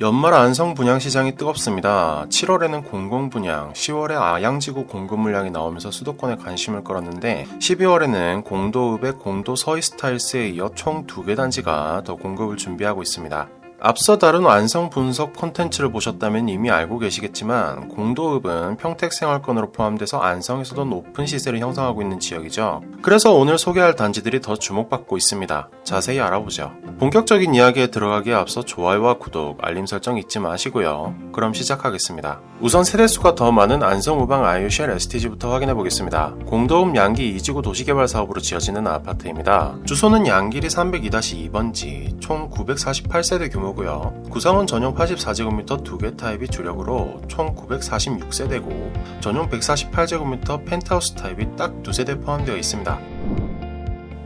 연말 안성 분양 시장이 뜨겁습니다. 7월에는 공공 분양, 10월에 아양지구 공급 물량이 나오면서 수도권에 관심을 끌었는데 12월에는 공도읍의 공도 서이스타일스에 이어 총 2개 단지가 더 공급을 준비하고 있습니다. 앞서 다룬 완성 분석 콘텐츠를 보셨다면 이미 알고 계시겠지만 공도읍은 평택 생활권으로 포함돼서 안성에서도 높은 시세를 형성하고 있는 지역이죠. 그래서 오늘 소개할 단지들이 더 주목받고 있습니다. 자세히 알아보죠. 본격적인 이야기에 들어가기에 앞서 좋아요와 구독, 알림 설정 잊지 마시고요. 그럼 시작하겠습니다. 우선 세대수가 더 많은 안성 우방 아이유쉘 STG부터 확인해 보겠습니다. 공도읍 양기 2지구 도시개발 사업으로 지어지는 아파트입니다. 주소는 양길이 302-2번지, 총 948세대 규모 고요 구성은 전용 84제곱미터 2개 타입이 주력으로 총 946세대고 전용 148제곱미터 펜트하우스 타입이 딱두 세대 포함되어 있습니다.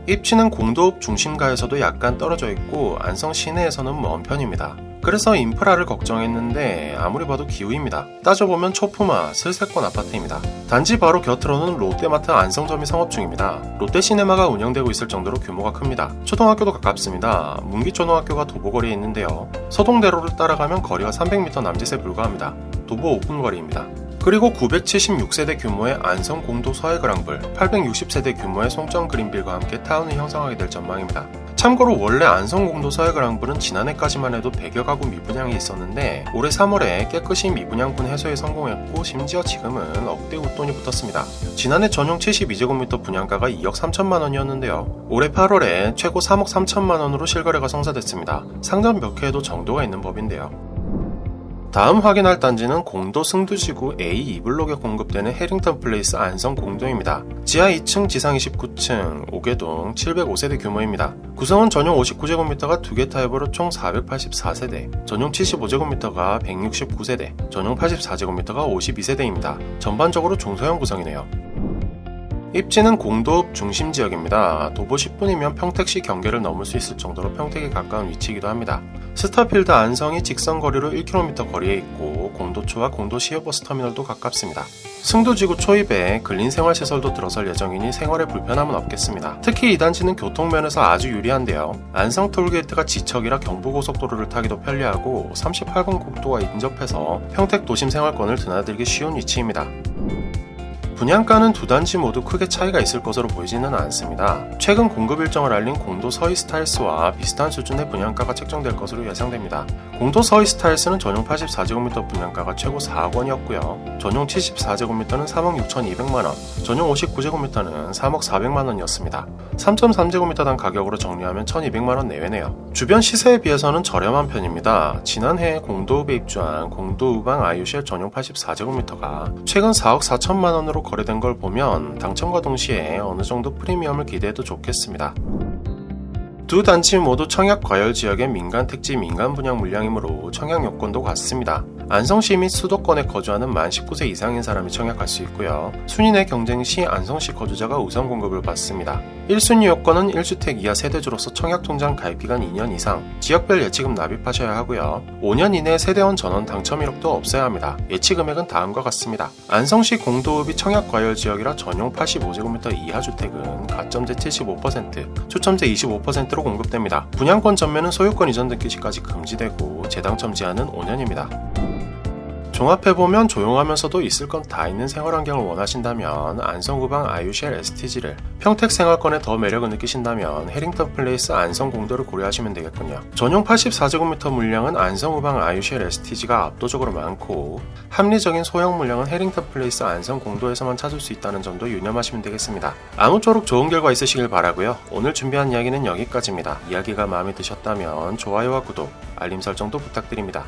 입지는 공도읍 중심가에서도 약간 떨어져 있고 안성 시내에서는 먼 편입니다. 그래서 인프라를 걱정했는데 아무리 봐도 기우입니다. 따져보면 초품화, 슬세권 아파트입니다. 단지 바로 곁으로는 롯데마트 안성점이 상업 중입니다. 롯데시네마가 운영되고 있을 정도로 규모가 큽니다. 초등학교도 가깝습니다. 문기초등학교가 도보거리에 있는데요. 서동대로를 따라가면 거리가 300m 남짓에 불과합니다. 도보 5분 거리입니다. 그리고 976세대 규모의 안성 공도 서해그랑블, 860세대 규모의 송정 그린빌과 함께 타운을 형성하게 될 전망입니다. 참고로 원래 안성공도 서해그랑블은 지난해까지만 해도 100여 가구 미분양이 있었는데 올해 3월에 깨끗이 미분양분 해소에 성공했고 심지어 지금은 억대 웃돈이 붙었습니다. 지난해 전용 72제곱미터 분양가가 2억 3천만 원이었는데요. 올해 8월에 최고 3억 3천만 원으로 실거래가 성사됐습니다. 상점 몇 개에도 정도가 있는 법인데요. 다음 확인할 단지는 공도 승두지구 A 2블록에 공급되는 해링턴 플레이스 안성 공도입니다. 지하 2층, 지상 29층, 5개동 705세대 규모입니다. 구성은 전용 59제곱미터가 2개 타입으로 총 484세대, 전용 75제곱미터가 169세대, 전용 84제곱미터가 52세대입니다. 전반적으로 중소형 구성이네요. 입지는 공도읍 중심 지역입니다. 도보 10분이면 평택시 경계를 넘을 수 있을 정도로 평택에 가까운 위치이기도 합니다. 스타필드 안성이 직선 거리로 1km 거리에 있고 공도초와 공도 시외버스 터미널도 가깝습니다. 승도지구 초입에 근린 생활시설도 들어설 예정이니 생활에 불편함은 없겠습니다. 특히 이 단지는 교통면에서 아주 유리한데요. 안성 톨게이트가 지척이라 경부고속도로를 타기도 편리하고 38번 국도와 인접해서 평택 도심 생활권을 드나들기 쉬운 위치입니다. 분양가는 두 단지 모두 크게 차이가 있을 것으로 보이지는 않습니다. 최근 공급 일정을 알린 공도 서이스타일스와 비슷한 수준의 분양가가 책정될 것으로 예상됩니다. 공도 서이스타일스는 전용 84제곱미터 분양가가 최고 4억 원이었고요. 전용 74제곱미터는 3억 6,200만 원, 전용 59제곱미터는 3억 400만 원이었습니다. 3.3제곱미터당 가격으로 정리하면 1,200만 원 내외네요. 주변 시세에 비해서는 저렴한 편입니다. 지난해 공도읍에 입주한 공도우방 아이유쉘 전용 84제곱미터가 최근 4억 4천만 원으로 거래된 걸 보면 당첨과 동시에 어느 정도 프리미엄을 기대해도 좋겠습니다. 두 단지 모두 청약 과열 지역의 민간 택지 민간 분양 물량이므로 청약 요건도 같습니다. 안성시 및 수도권에 거주하는 만 19세 이상인 사람이 청약할 수 있고요. 순위 내 경쟁 시 안성시 거주자가 우선 공급을 받습니다. 1순위 요건은 1주택 이하 세대주로서 청약통장 가입 기간 2년 이상, 지역별 예치금 납입하셔야 하고요. 5년 이내 세대원 전원 당첨 이력도 없어야 합니다. 예치 금액은 다음과 같습니다. 안성시 공도읍이 청약 과열 지역이라 전용 85제곱미터 이하 주택은 가점제 75%, 초점제 25%로 공급됩니다. 분양권 전매는 소유권 이전 등기 시까지 금지되고 재당첨 제한은 5년입니다. 종합해보면 조용하면서도 있을 건 다 있는 생활 환경을 원하신다면 안성구방 아유쉘 STG를 평택 생활권에 더 매력을 느끼신다면 해링턴 플레이스 안성 공도를 고려하시면 되겠군요. 전용 84제곱미터 물량은 안성우방 아유쉘 STG가 압도적으로 많고 합리적인 소형 물량은 해링턴 플레이스 안성 공도에서만 찾을 수 있다는 점도 유념하시면 되겠습니다. 아무쪼록 좋은 결과 있으시길 바라고요. 오늘 준비한 이야기는 여기까지입니다. 이야기가 마음에 드셨다면 좋아요와 구독, 알림 설정도 부탁드립니다.